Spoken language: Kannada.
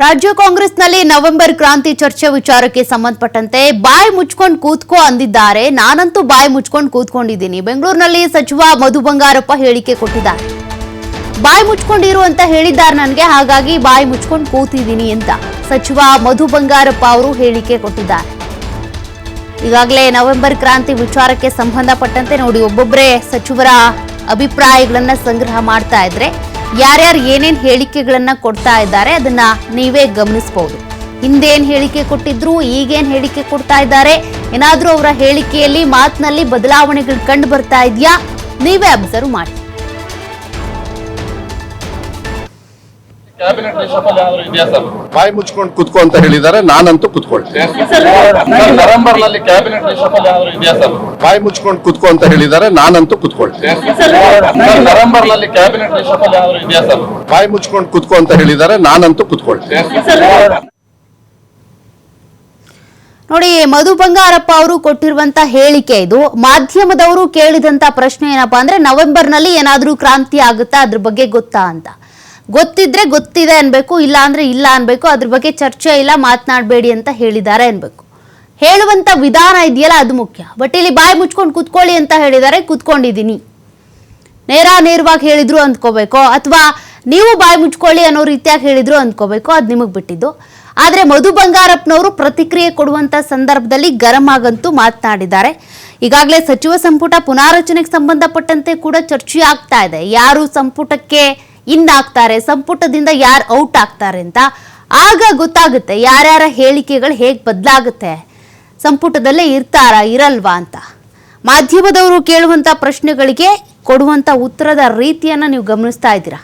ರಾಜ್ಯ ಕಾಂಗ್ರೆಸ್ನಲ್ಲಿ ನವೆಂಬರ್ ಕ್ರಾಂತಿ ಚರ್ಚೆ ವಿಚಾರಕ್ಕೆ ಸಂಬಂಧಪಟ್ಟಂತೆ ಬಾಯಿ ಮುಚ್ಕೊಂಡು ಕೂತ್ಕೋ ಅಂದಿದ್ದಾರೆ. ನಾನಂತೂ ಬಾಯಿ ಮುಚ್ಕೊಂಡು ಕೂತ್ಕೊಂಡಿದ್ದೀನಿ. ಬೆಂಗಳೂರಿನಲ್ಲಿ ಸಚಿವ ಮಧು ಬಂಗಾರಪ್ಪ ಹೇಳಿಕೆ ಕೊಟ್ಟಿದ್ದಾರೆ. ಬಾಯಿ ಮುಚ್ಕೊಂಡಿರು ಅಂತ ಹೇಳಿದ್ದಾರೆ ನನಗೆ, ಹಾಗಾಗಿ ಬಾಯಿ ಮುಚ್ಕೊಂಡು ಕೂತಿದ್ದೀನಿ ಅಂತ ಸಚಿವ ಮಧು ಬಂಗಾರಪ್ಪ ಅವರು ಹೇಳಿಕೆ ಕೊಟ್ಟಿದ್ದಾರೆ. ಈಗಾಗಲೇ ನವೆಂಬರ್ ಕ್ರಾಂತಿ ವಿಚಾರಕ್ಕೆ ಸಂಬಂಧಪಟ್ಟಂತೆ ನೋಡಿ, ಒಬ್ಬೊಬ್ಬರೇ ಸಚಿವರ ಅಭಿಪ್ರಾಯಗಳನ್ನು ಸಂಗ್ರಹ ಮಾಡ್ತಾ ಇದ್ರೆ ಯಾರ್ಯಾರು ಏನೇನು ಹೇಳಿಕೆಗಳನ್ನ ಕೊಡ್ತಾ ಇದ್ದಾರೆ ಅದನ್ನ ನೀವೇ ಗಮನಿಸಬಹುದು ಹಿಂದೇನು ಹೇಳಿಕೆ ಕೊಟ್ಟಿದ್ರು, ಈಗೇನು ಹೇಳಿಕೆ ಕೊಡ್ತಾ ಇದ್ದಾರೆ, ಏನಾದರೂ ಅವರ ಹೇಳಿಕೆಯಲ್ಲಿ, ಮಾತಿನಲ್ಲಿ ಬದಲಾವಣೆಗಳು ಕಂಡು ಬರ್ತಾ ಇದೆಯಾ, ನೀವೇ ಅಬ್ಸರ್ವ್ ಮಾಡಿ ಬಾಯಿ ಮುಚ್ಕೊಂಡು ಕುತ್ಕೊ ಅಂತ ಹೇಳಿದ್ದಾರೆ ನಾನಂತೂ ಕುತ್ಕೊಳ್ತೇನೆ ನವೆಂಬರ್ನಲ್ಲಿ ಕ್ಯಾಬಿನೆಟ್ ರಿಷಫಲ್ ಏನಾದ್ರು ಇದೆಯಾ ಸರ್ ಬಾಯಿ ಮುಚ್ಕೊಂಡು ಕುತ್ಕೊ ಅಂತ ಹೇಳಿದ್ದಾರೆ ನಾನಂತೂ ಕುತ್ಕೊಳ್ತೇನೆ ನವೆಂಬರ್ನಲ್ಲಿ ಕ್ಯಾಬಿನೆಟ್ ರಿಷಫಲ್ ಇದೆಯಾ ಸರ್ ಬಾಯಿ ಮುಚ್ಕೊಂಡು ಕುತ್ಕೊ ಅಂತ ಹೇಳಿದ್ದಾರೆ ನಾನಂತೂ ಕುತ್ಕೊಳ್ತೇನೆ ನೋಡಿ ಮಧು ಬಂಗಾರಪ್ಪ ಅವರು ಕೊಟ್ಟಿರುವಂತ ಹೇಳಿಕೆ ಇದು. ಮಾಧ್ಯಮದವರು ಕೇಳಿದಂತ ಪ್ರಶ್ನೆ ಏನಪ್ಪಾ ಅಂದ್ರೆ ನವೆಂಬರ್ನಲ್ಲಿ ಏನಾದರೂ ಕ್ರಾಂತಿ ಆಗುತ್ತಾ? ಅದ್ರ ಬಗ್ಗೆ ಗೊತ್ತಾ ಅಂತ. ಗೊತ್ತಿದ್ರೆ ಗೊತ್ತಿದೆ ಅನ್ಬೇಕು, ಇಲ್ಲ ಅಂದ್ರೆ ಇಲ್ಲ ಅನ್ಬೇಕು, ಅದ್ರ ಬಗ್ಗೆ ಚರ್ಚೆ ಇಲ್ಲ, ಮಾತನಾಡಬೇಡಿ ಅಂತ ಹೇಳಿದ್ದಾರೆ ಅನ್ಬೇಕು. ಹೇಳುವಂತ ವಿಧಾನ ಇದೆಯಲ್ಲ ಅದು ಮುಖ್ಯ. ಬಟ್ ಇಲ್ಲಿ ಬಾಯಿ ಮುಚ್ಕೊಂಡು ಕುತ್ಕೊಳ್ಳಿ ಅಂತ ಹೇಳಿದ್ದಾರೆ, ಕುತ್ಕೊಂಡಿದ್ದೀನಿ. ನೇರ ನೇರವಾಗಿ ಹೇಳಿದ್ರು ಅಂದ್ಕೋಬೇಕು, ಅಥವಾ ನೀವು ಬಾಯಿ ಮುಚ್ಕೊಳ್ಳಿ ಅನ್ನೋ ರೀತಿಯಾಗಿ ಹೇಳಿದ್ರು ಅಂದ್ಕೋಬೇಕು, ಅದು ನಿಮಗೆ ಬಿಟ್ಟಿದ್ದು. ಆದರೆ ಮಧು ಬಂಗಾರಪ್ಪನವರು ಪ್ರತಿಕ್ರಿಯೆ ಕೊಡುವಂತ ಸಂದರ್ಭದಲ್ಲಿ ಗರಂ ಆಗಂತೂ ಮಾತನಾಡಿದ್ದಾರೆ. ಈಗಾಗಲೇ ಸಚಿವ ಸಂಪುಟ ಪುನಾರಚನೆಗೆ ಸಂಬಂಧಪಟ್ಟಂತೆ ಕೂಡ ಚರ್ಚೆ ಆಗ್ತಾ ಇದೆ. ಯಾರು ಸಂಪುಟಕ್ಕೆ ಇನ್ ಆಗ್ತಾರೆ ಸಂಪುಟದಿಂದ ಯಾರು ಔಟ್ ಆಗ್ತಾರೆ ಅಂತ. ಆಗ ಗೊತ್ತಾಗುತ್ತೆ ಯಾರ್ಯಾರ ಹೇಳಿಕೆಗಳು ಹೇಗೆ ಬದಲಾಗುತ್ತೆ. ಸಂಪುಟದಲ್ಲೇ ಇರ್ತಾರಾ, ಇರಲ್ವಾ ಅಂತ. ಮಾಧ್ಯಮದವರು ಕೇಳುವಂತ ಪ್ರಶ್ನೆಗಳಿಗೆ ಕೊಡುವಂತ ಉತ್ತರದ ರೀತಿಯನ್ನ ನೀವು ಗಮನಿಸ್ತಾ ಇದ್ದೀರಾ.